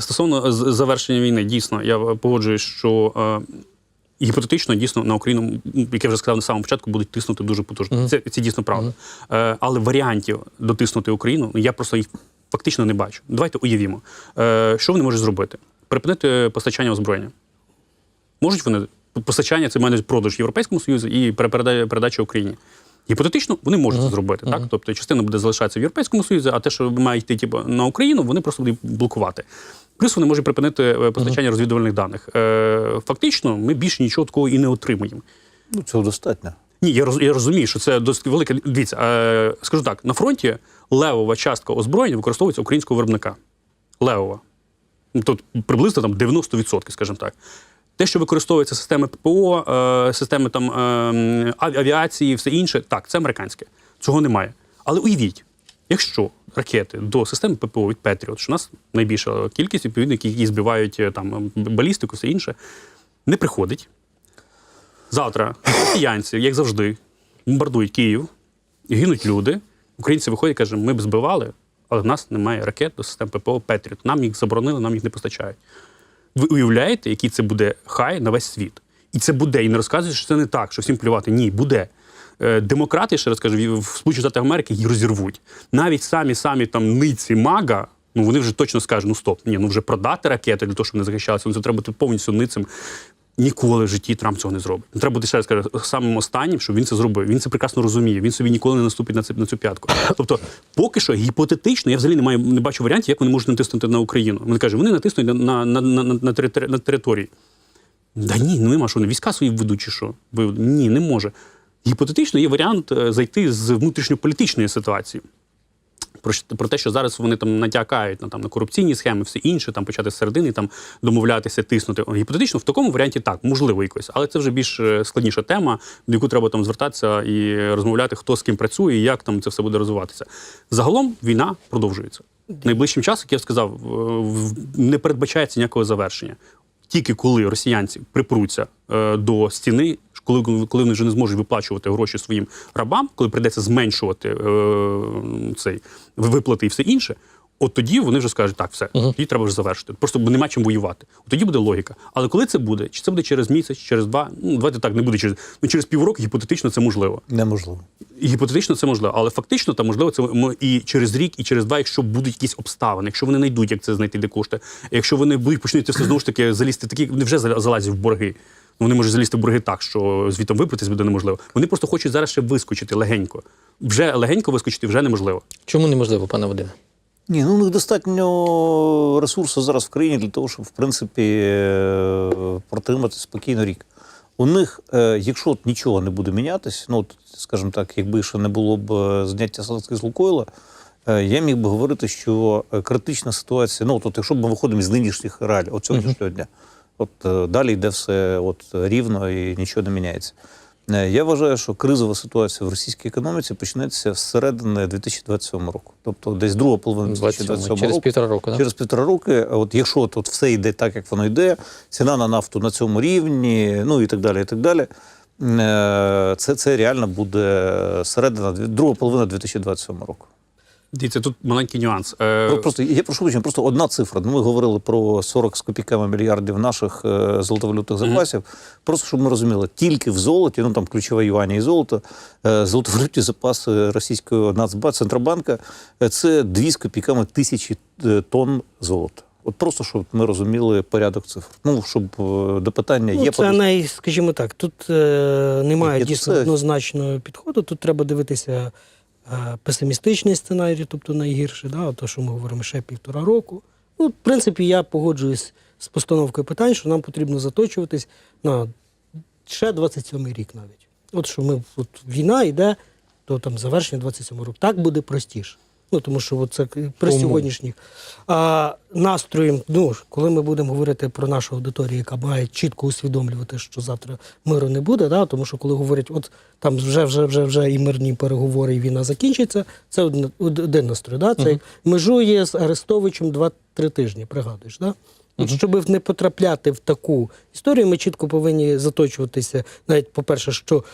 Стосовно завершення війни, дійсно, я погоджуюсь, що е, гіпотетично дійсно на Україну, як я вже сказав на самому початку, будуть тиснути дуже потужно. Це, це дійсно правда. Е, але варіантів дотиснути Україну, ну, я просто їх фактично не бачу. Давайте уявімо, е, що вони можуть зробити? Припинити постачання озброєння. Можуть вони постачання, це має продаж Європейському Союзу і передача Україні. Гіпотетично вони можуть це зробити, так? Тобто частина буде залишатися в Європейському Союзі, а те, що має йти типу, на Україну, вони просто будуть блокувати. Плюс вони можуть припинити е, постачання розвідувальних даних. Е, фактично, ми більше нічого такого і не отримуємо. Ну, цього достатньо. Ні, я, роз, я розумію, що це досить велика. Дивіться, е, скажу так: на фронті левова частка озброєння використовується українського виробника. Левова. Ну, Тут приблизно там 90%, скажімо так. Те, що використовується системи ППО, е, системи там, е, аві- авіації, все інше, так, це американське. Цього немає. Але уявіть, якщо ракети до системи ППО від Петріот, що у нас найбільша кількість, відповідно, які збивають е, там, балістику, все інше, не приходить. Завтра росіянці, як завжди, бомбардують Київ, гинуть люди. Українці виходять і кажуть, ми б збивали, але в нас немає ракет до систем ППО Петріот. Нам їх заборонили, нам їх не постачають. Ви уявляєте, який це буде хай на весь світ? І це буде. І не розказують, що це не так, що всім плювати. Ні, буде. Е, Демократи, ще раз кажу, в Сполучених Штатах Америки її розірвуть. Навіть самі самі там ниці мага, ну вони вже точно скажуть: ну стоп, ні, ну вже продати ракети для того, щоб вони захищалися. Ну це треба бути повністю ницим. Ніколи в житті Трамп цього не зробить. Ну, Треба бути ще раз кажу, самим останнім, щоб він це зробив. Він це прекрасно розуміє. Він собі ніколи не наступить на це на цю п'ятку. Тобто, поки що гіпотетично, я взагалі не маю не бачу варіантів, як вони можуть натиснути на Україну. Вони кажуть, вони натиснуть на, на, на, на, на, на, території. Да ні, ну нема що вони війська свої ведуть чи що? Ні, не може. Гіпотетично є варіант е, зайти з внутрішньополітичної ситуації. Про, про те, що зараз вони там натякають на там на корупційні схеми, все інше, там почати з середини там домовлятися, тиснути. Гіпотетично в такому варіанті так, можливо, якось, але це вже більш е, складніша тема, до яку треба там звертатися і розмовляти, хто з ким працює, і як там це все буде розвиватися. Загалом війна продовжується. Найближчим часом, як я сказав, не передбачається ніякого завершення. Тільки коли росіянці припруться е, до стіни, коли, коли вони вже не зможуть виплачувати гроші своїм рабам, коли прийдеться зменшувати е, цей виплати і все інше, от тоді вони вже скажуть, так, все, тоді треба вже завершити. Просто бо нема чим воювати. От тоді буде логіка. Але коли це буде? Чи це буде через місяць, через два? Ну давайте так, не буде через ну через півроку. Гіпотетично це можливо. Неможливо. Гіпотетично це можливо, але фактично там можливо це і через рік, і через два, якщо будуть якісь обставини, якщо вони знайдуть, як це знайти де кошти, якщо вони будуть почнуть це все знову ж таки залізти, такі вони вже залазять в борги. Ну, Вони можуть залізти в борги так, що звітом вибратись буде неможливо. Вони просто хочуть зараз ще вискочити легенько. Вже легенько вискочити вже неможливо. Чому неможливо, пане Вадиме? Ні, ну у них достатньо ресурсу зараз в країні для того, щоб в принципі е, протримати спокійно рік. У них, е, якщо от нічого не буде мінятись, ну от, скажімо так, якби ще не було б е, зняття санкцій з Лукойла, я міг би говорити, що критична ситуація, ну от, от якщо б ми виходимо з нинішніх реалій, от сьогоднішнього дня, от е, далі йде все от рівно і нічого не міняється. Е, Я вважаю, що кризова ситуація в російській економіці почнеться з середини 2027 року. Тобто десь друга половина 27, 2027 через року. півтора року, да? Через півтора роки, от якщо от все йде так, як воно йде, ціна на нафту на цьому рівні, ну і так далі, і так далі. е, Це, це реально буде середина, друга половина 2027 року. Дивіться, тут маленький нюанс. Е, Просто я прошу вибачення, просто одна цифра. Ну, ми говорили про 40 з копійками мільярдів наших е, золотовалютних запасів. Просто щоб ми розуміли, тільки в золоті, ну там ключове юаня і золото, е, золотовалютні запаси російського Нацбанку, Центробанка е, це 2 з копійками тисячі е, тонн золота. От просто щоб ми розуміли порядок цифр. Ну щоб е, до питання Ну, є це подушка. най, скажімо так, тут е, немає Ні, дійсно це- однозначного підходу. Тут треба дивитися песимістичний сценарій, тобто найгірший, да, то, що ми говоримо ще півтора року. Ну, в принципі, я погоджуюсь з постановкою питань, що нам потрібно заточуватись на ще 27-й рік навіть. От що ми от війна йде до там завершення 27 року. Так буде простіше. Ну тому що от це при сьогоднішніх а, настроєм, ну коли ми будемо говорити про нашу аудиторію, яка має чітко усвідомлювати, що завтра миру не буде, да, тому що коли говорять, от там вже вже вже вже і мирні переговори, і війна закінчиться, це один, один настрой. Да? Це межує з Арестовичем 2-3 тижні, пригадуєш, да? От, щоб не потрапляти в таку історію, ми чітко повинні заточуватися, навіть по-перше, що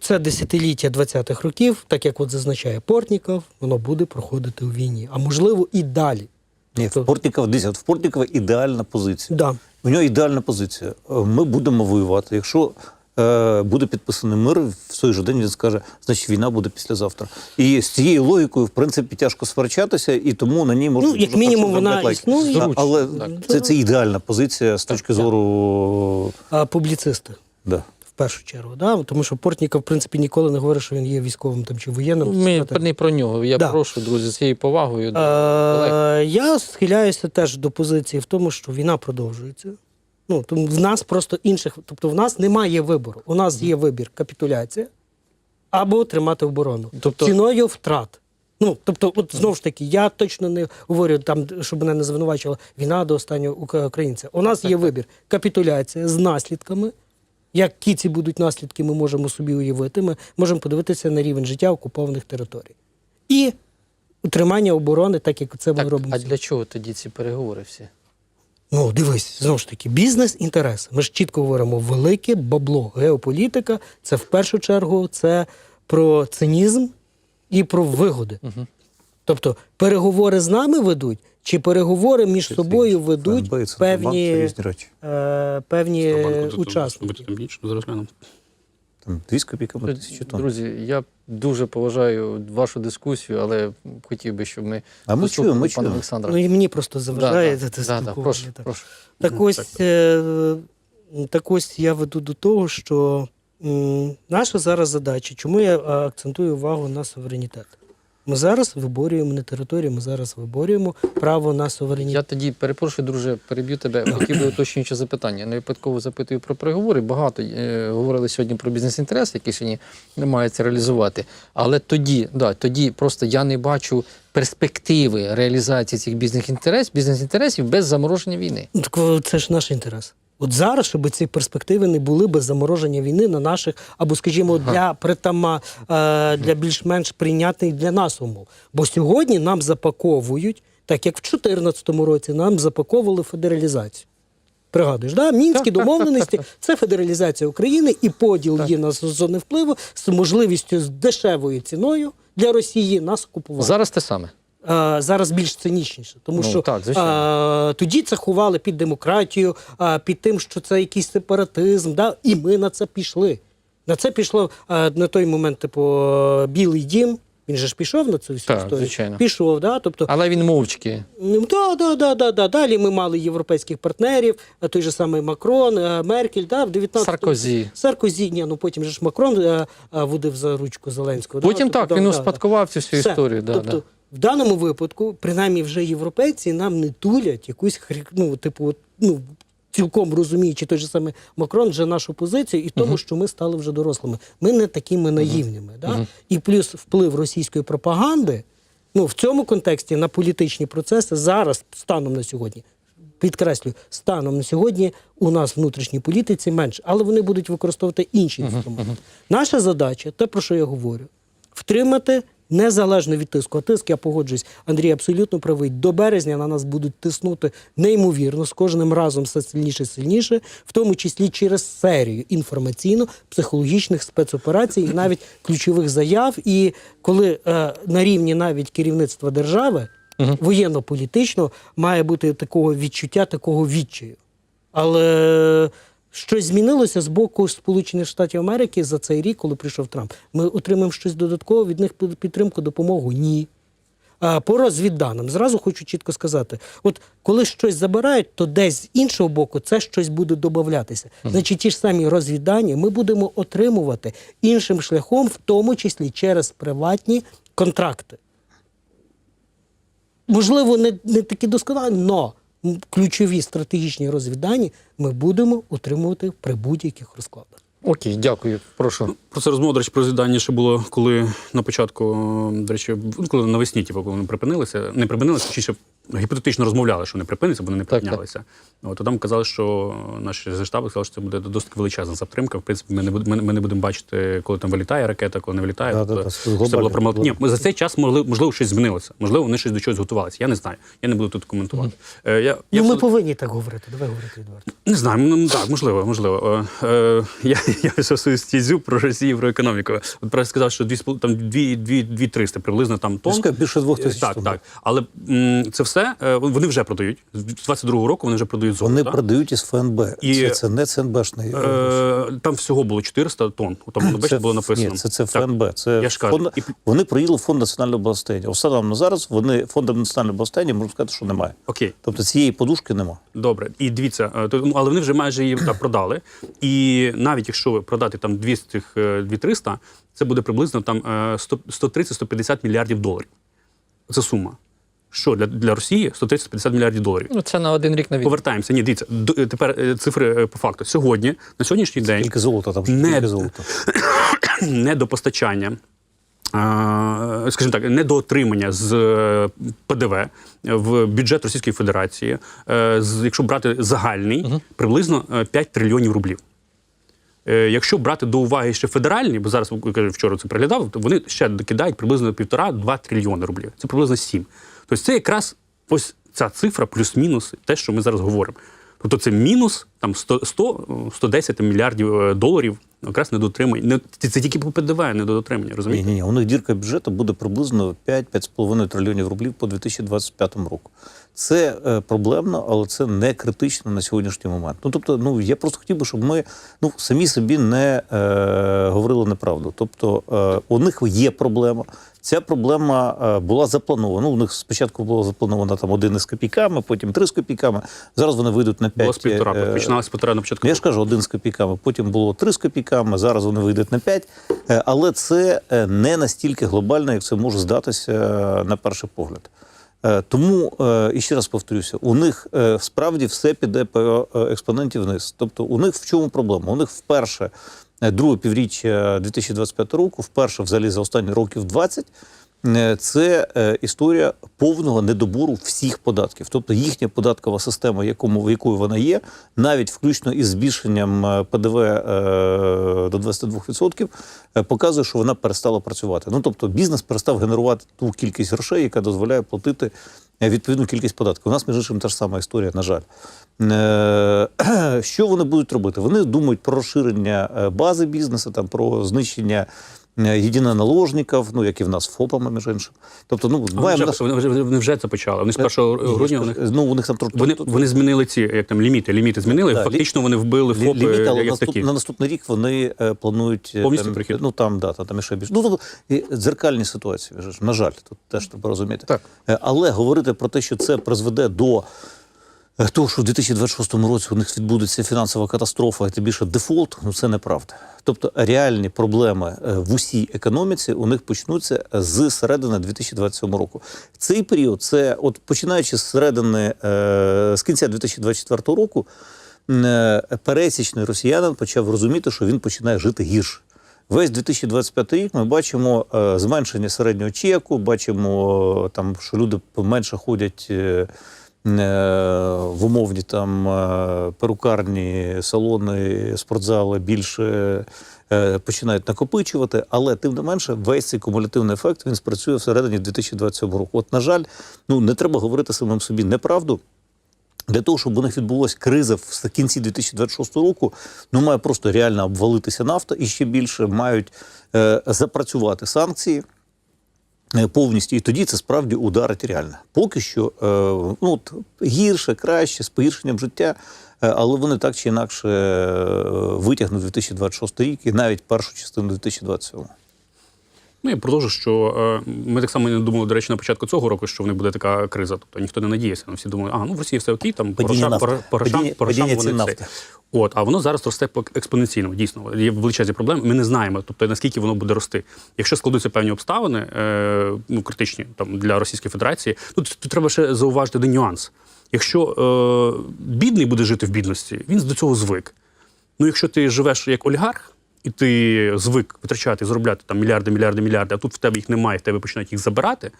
це десятиліття 20-х років, так як от зазначає Портніков, воно буде проходити у війні, а можливо і далі. Ні, в Портнікова, дивіться, в Портнікова ідеальна позиція. Да. У нього ідеальна позиція. Е, Ми будемо воювати. Якщо е, буде підписаний мир, в той же день він скаже, значить війна буде післязавтра. І з цією логікою, в принципі, тяжко сперечатися, і тому на ній можна Ну, як мінімум, вона лайки. існує. А, Зручно, Але так. це, це ідеальна позиція з точки зору. А публіцисти. Да. Першу чергу, да? тому що Портніков, в принципі, ніколи не говорить, що він є військовим там чи воєнним. Ми не про нього. Я Да. прошу, друзі, з цією повагою. до колег. Е, я схиляюся теж до позиції в тому, що війна продовжується. Ну, тому в нас просто інших, тобто в нас немає вибору. У нас є вибір капітуляція або тримати оборону. Тобто- Ціною втрат. Ну, тобто, от знову ж таки, я точно не говорю там, щоб мене не звинувачувала війна до останнього українця. У нас є вибір капітуляція з наслідками. Які ці будуть наслідки, ми можемо собі уявити. Ми можемо подивитися на рівень життя окупованих територій. І утримання оборони, так як це ми Так, робимо. а для чого тоді ці переговори всі? Ну, дивись, знову ж таки, бізнес-інтерес. Ми ж чітко говоримо, велике бабло, геополітика це в першу чергу це про цинізм і про вигоди. Тобто переговори з нами ведуть, чи переговори між собою ведуть певні, різні речі. е, певні учасники. там більше, зараз глянемо. Там дві з копійками тисячі тонн. Друзі, я дуже поважаю вашу дискусію, але хотів би, щоб ми А ми чуємо, ми чуємо. Олександра. Ну і мені просто заважає да, це да, да, спілкування. прошу, так. прошу. Так ось, е, так ось я веду до того, що м, наша зараз задача, чому я е, акцентую увагу на суверенітет? Ми зараз виборюємо не територію, ми зараз виборюємо право на Я тоді перепрошую, друже, переб'ю тебе. Хотів би уточнююче запитання. Я не випадково запитую про переговори. Багато е, говорили сьогодні про бізнес-інтерес, який сьогодні намагається реалізувати. Але тоді, да, тоді просто я не бачу перспективи реалізації цих бізнес-інтересів, бізнес-інтересів без замороження війни. Ну, Так це ж наш інтерес. От зараз, щоб ці перспективи не були без замороження війни на наших, або, скажімо, для притама е, для більш-менш прийнятних для нас умов. Бо сьогодні нам запаковують, так як в 2014 році нам запаковували федералізацію. Пригадуєш, да? мінські домовленості це федералізація України і поділ її на зони впливу з можливістю з дешевою ціною для Росії нас окупувати. Зараз те саме. Е, зараз більш цинічніше, тому Ну, що так, е, тоді це ховали під демократію, е, під тим, що це якийсь сепаратизм, да? і ми на це пішли. На це пішло е, на той момент, типу, е, Білий дім. Він же ж пішов на цю всю Так, історію. звичайно. Пішов, да? тобто, Але він мовчки. Ну, да, да, да, да, да. Далі ми мали європейських партнерів, той же самий Макрон, е, Меркель, да, в 19 Саркозі. Саркозі, ні, ну потім же ж Макрон е, е, водив за ручку Зеленського. Потім да, так, тобто, він да, успадкував цю всю Все. історію. Да, тобто, да. В даному випадку, принаймні, вже європейці нам не тулять якусь ну, типу, ну, цілком розуміючи той же самий Макрон, вже нашу позицію і тому, що ми стали вже дорослими. Ми не такими наївними. Да? І плюс вплив російської пропаганди. Ну, в цьому контексті на політичні процеси зараз, станом на сьогодні, підкреслюю, станом на сьогодні у нас внутрішній політиці менше, але вони будуть використовувати інші інструменти. Наша задача, те, про що я говорю, втримати незалежно від тиску. А тиск, я погоджуюсь, Андрій абсолютно правий. До березня на нас будуть тиснути неймовірно, з кожним разом все сильніше і сильніше, в тому числі через серію інформаційно-психологічних спецоперацій, і навіть ключових заяв. І коли е, на рівні навіть керівництва держави воєнно-політично має бути такого відчуття, такого відчаю. Але щось змінилося з боку Сполучених Штатів Америки за цей рік, коли прийшов Трамп. Ми отримаємо щось додатково від них підтримку, допомогу? Ні. По розвідданим зразу хочу чітко сказати: от коли щось забирають, то десь з іншого боку це щось буде додатися. Значить, ті ж самі розвіддані ми будемо отримувати іншим шляхом, в тому числі через приватні контракти. Можливо, не, не такі досконалі, але ключові стратегічні розвіддані ми будемо отримувати при будь-яких розкладах. Окей, дякую. Прошу. Про це розмова, до речі, про звідання ще було, коли на початку, до речі, ну, коли навесні, типу, коли вони припинилися, не припинилися, чи ще гіпотетично розмовляли, що вони припиняться, бо вони не припинялися. От, то там казали, що наші зі штабу сказали, що це буде досить величезна затримка. В принципі, ми не будемо, ми не будемо бачити, коли там вилітає ракета, коли не вилітає. Да, Тобто, да, це було промал... Ні, ми за цей час можливо, можливо щось змінилося. Можливо, вони щось до чогось готувалися. Я не знаю. Я не буду тут коментувати. Е, я, я Ну, ми все- повинні так говорити. Давай говорити відверто. не знаю, ну так, можливо, можливо. Е, е, я я ще стізю про Росію, про економіку. От просто сказав, що дві, з там дві, дві, дві 300 приблизно там тонн. Скажи, більше двох тисяч Так, тонн. так. Але м, це все е, вони вже продають. З 22-го року вони вже продають золото. Вони так? продають із ФНБ. І- це, це не ЦНБшний. Е, там всього було 400 тонн. Там бачите, було написано. Ні, це, це Так. ФНБ. Це Я ж кажу. фонд, І- Вони приїли в фонд національного благосостояння. Останом на зараз вони фондом національного благосостояння можна сказати, що немає. Окей. Тобто цієї подушки немає. Добре, і дивіться, е, то- ну, але вони вже майже її так продали. І навіть якщо ви продати там 200, е, 2300, це буде приблизно там е, 100 130-150 мільярдів доларів. Це сума. Що для, для Росії 130-150 мільярдів доларів. Ну, це на один рік на війну. Повертаємося. Ні, дивіться, до- е, тепер е, цифри е, по факту. Сьогодні, на сьогоднішній день, Тільки золота там Не- тільки золото. недопостачання, а, скажімо так, недоотримання з е, ПДВ в бюджет Російської Федерації, е, якщо брати загальний, приблизно е, 5 трильйонів рублів. Е, Якщо брати до уваги ще федеральні, бо зараз вчора це приглядав, то вони ще докидають приблизно півтора-два трильйони рублів. Це приблизно сім. Тобто це якраз ось ця цифра плюс-мінус те, що ми зараз говоримо. Тобто це мінус там 100, 100 110 мільярдів е, доларів якраз недоотримання. Не, це, тільки по ПДВ недоотримання, Ні, розумієте? ні, ні. У них дірка бюджету буде приблизно 5-5,5 трильйонів рублів по 2025 року. Це е, проблемно, але це не критично на сьогоднішній момент. Ну тобто, ну я просто хотів би, щоб ми ну самі собі не е, говорили неправду. Тобто, е, у них є проблема. Ця проблема е, була запланована. Ну, у них спочатку було заплановано там один із копійками, потім три з копійками. Зараз вони вийдуть на 5. Було півтора. Починалося півтора на початку. Я ж кажу, один з копійками, потім було три з копійками, зараз вони вийдуть на п'ять. Е, Але це е, не настільки глобально, як це може здатися е, на перший погляд. Е, Тому, е, і ще раз повторюся, у них е, справді все піде по е, експоненті вниз. Тобто, у них в чому проблема? У них вперше е, друге півріччя 2025 року, вперше взагалі за останні років 20, е, це е, історія повного недобору всіх податків. Тобто їхня податкова система, якому, в якою вона є, навіть включно із збільшенням е, ПДВ е, до 22%, е, показує, що вона перестала працювати. Ну тобто бізнес перестав генерувати ту кількість грошей, яка дозволяє платити е, відповідну кількість податків. У нас, між іншим, та ж сама історія, на жаль. Е, Що вони будуть робити? Вони думають про розширення е, бази бізнесу, там про знищення е, єдиноналожників, ну як і в нас ФОПами, між іншим. Тобто, ну маємо Вони вже, вони, вже, вони вже це почали. Вони з 1 грудня вони, ну у них там трошки вони, вони змінили ці як там ліміти. Ліміти змінили. Да, лі- Фактично вони вбили ФОПи ліміт, але як наступ, такі. на наступний рік вони е, планують е, Повністю там, перехід? Ну там да, там, там ще більше. Ну тобто і дзеркальні ситуації. На жаль, тут теж треба розуміти. Так. Е, Але говорити про те, що це призведе до. Е, Того, що в 2026 році у них відбудеться фінансова катастрофа, і тим більше дефолт, ну це неправда. Тобто реальні проблеми е, в усій економіці у них почнуться з середини 2027 року. Цей період, це от починаючи з середини е, з кінця 2024 року, пересічний росіянин почав розуміти, що він починає жити гірше. Весь 2025 рік ми бачимо зменшення середнього чеку, бачимо там, що люди менше ходять. Е, В умовні там е, перукарні, салони, спортзали більше е, починають накопичувати, але тим не менше весь цей кумулятивний ефект він спрацює всередині 2027 року. От, на жаль, ну не треба говорити самим собі неправду. Для того, щоб у них відбулася криза в кінці 2026 року, ну має просто реально обвалитися нафта і ще більше мають е, запрацювати санкції повністю. І тоді це справді ударить реально. Поки що е, ну, от, гірше, краще, з погіршенням життя, е, але вони так чи інакше е, витягнуть 2026 рік і навіть першу частину 2027. Ну я продовжу, що е, ми так само не думали, до речі, на початку цього року, що в них буде така криза. Тобто ніхто не надіявся. Ну, всі думали, а ну в Росії все окей, там по Падіння грошам, нафти. по, по грошам, Падіння- по грошам падіння вони це. От, а воно зараз росте по- експоненційно. Дійсно, є величезні проблеми. Ми не знаємо, тобто наскільки воно буде рости. Якщо складуться певні обставини, е, ну критичні там для Російської Федерації, тут, тут треба ще зауважити один нюанс. Якщо е, бідний буде жити в бідності, він до цього звик. Ну, якщо ти живеш як олігарх, і ти звик витрачати, заробляти там мільярди, мільярди, мільярди, а тут в тебе їх немає, в тебе починають їх забирати.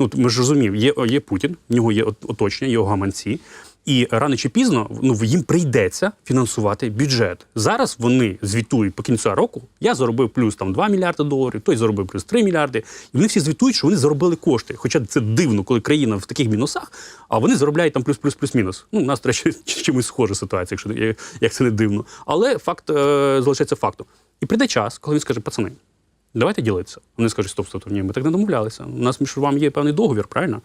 Ну, ми ж розуміємо, є, є Путін, в нього є от- оточення, його гаманці. І рано чи пізно ну, їм прийдеться фінансувати бюджет. Зараз вони звітують по кінцю року. Я заробив плюс там 2 мільярди доларів, той заробив плюс 3 мільярди. І вони всі звітують, що вони заробили кошти. Хоча це дивно, коли країна в таких мінусах, а вони заробляють там плюс, плюс, плюс, мінус. Ну, у нас, речі, чимось схожа ситуація, якщо як це не дивно. Але факт е, залишається фактом. І прийде час, коли він скаже, пацани, давайте ділитися. Вони скажуть, стоп, стоп, ні, ми так не домовлялися. У нас між вами є певний договір, правильно?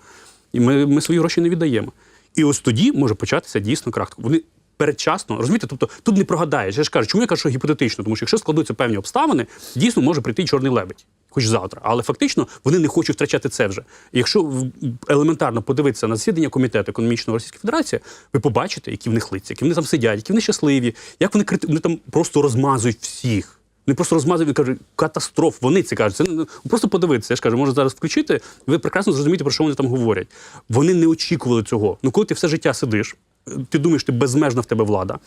І ми, ми свої гроші не віддаємо. І ось тоді може початися дійсно крах. Вони передчасно, розумієте? Тобто тут не прогадаєш. Я ж кажу, чому я кажу, що гіпотетично? Тому що якщо складуться певні обставини, дійсно може прийти чорний лебедь. Хоч завтра, але фактично вони не хочуть втрачати це вже. І якщо елементарно подивитися на засідання комітету економічного Російської Федерації, ви побачите, які в них лиця, які вони там сидять, які вони щасливі, як вони крити... вони там просто розмазують всіх. Вони просто розмазують і кажуть, катастроф. Вони це кажуть. Це не- просто подивитися. Я ж кажу, може зараз включити. Ви прекрасно зрозумієте, про що вони там говорять. Вони не очікували цього. Ну, коли ти все життя сидиш, ти думаєш, ти безмежна в тебе влада,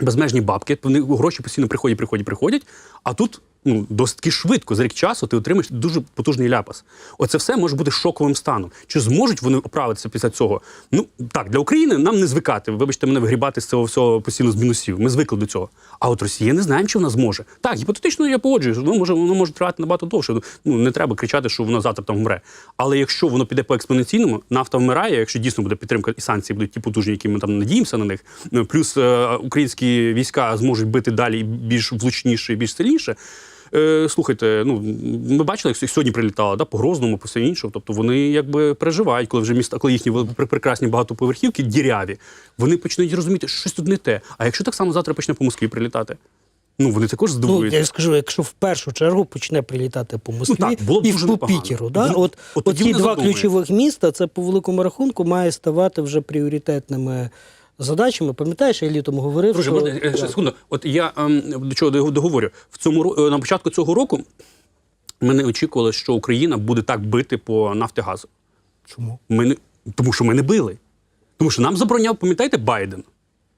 безмежні бабки, вони гроші постійно приходять, приходять, приходять. А тут ну, досить швидко, за рік часу, ти отримаєш дуже потужний ляпас. Оце все може бути шоковим станом. Чи зможуть вони оправитися після цього? Ну так, для України нам не звикати. Вибачте, мене вигрібати з цього всього постійно з мінусів. Ми звикли до цього. А от Росія не знаємо, чи вона зможе. Так, гіпотетично я погоджуюся, воно може, воно може тривати набагато довше. Ну не треба кричати, що воно завтра там вмре. Але якщо воно піде по експоненційному, нафта вмирає, якщо дійсно буде підтримка і санкції будуть ті потужні, які ми там надіємося на них. ну, Плюс е, українські війська зможуть бити далі більш влучніше і більш сильніше. Е, слухайте, ну ми бачили, як сьогодні прилітало, да, по Грозному, по все іншому. Тобто вони якби переживають, коли вже міста, коли їхні прекрасні багатоповерхівки діряві, вони почнуть розуміти, що щось тут не те. А якщо так само завтра почне по Москві прилітати, ну вони також Ну, здивуються. я скажу, якщо в першу чергу почне прилітати по Москві Ну, так, було б і дуже по непогано. Пітеру, да? Дуже- от, от от, ці два ключових міста, це по великому рахунку має ставати вже пріоритетними задачами. Пам'ятаєш, я літом говорив, Друже, що можна, е, ще секунду. От я ем, до чого договорю. В цьому е, на початку цього року ми не очікували, що Україна буде так бити по нафтогазу. чому? Ми не, тому що ми не били. Тому що нам забороняв, пам'ятаєте, Байден.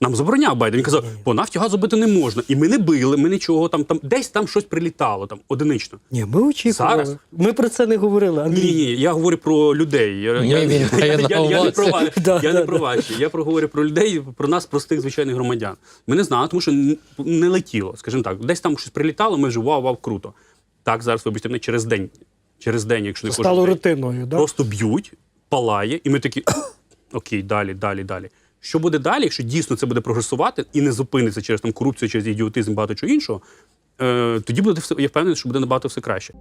Нам забороняв Байден. Він казав, по нафті газу бити не можна. І ми не били, ми нічого там, там десь там щось прилітало, там одинично. Ні, ми очікували. Зараз? Ми про це не говорили. Андрій. Ні, ні, я говорю про людей. Я, Ні, я, я, я, я, я не про вас, я не про ваші. Я говорю про людей, про нас, простих звичайних громадян. Ми не знали, тому що не летіло, скажімо так. Десь там щось прилітало, ми вже вау, вау, круто. Так, зараз, вибачте, мене через день. Через день, якщо не стало день. рутиною, да? Просто б'ють, палає, і ми такі окей, далі, далі, далі. Що буде далі, якщо дійсно це буде прогресувати і не зупиниться через там корупцію, через ідіотизм, багато чого іншого, е, тоді буде все, я впевнений, що буде набагато все краще.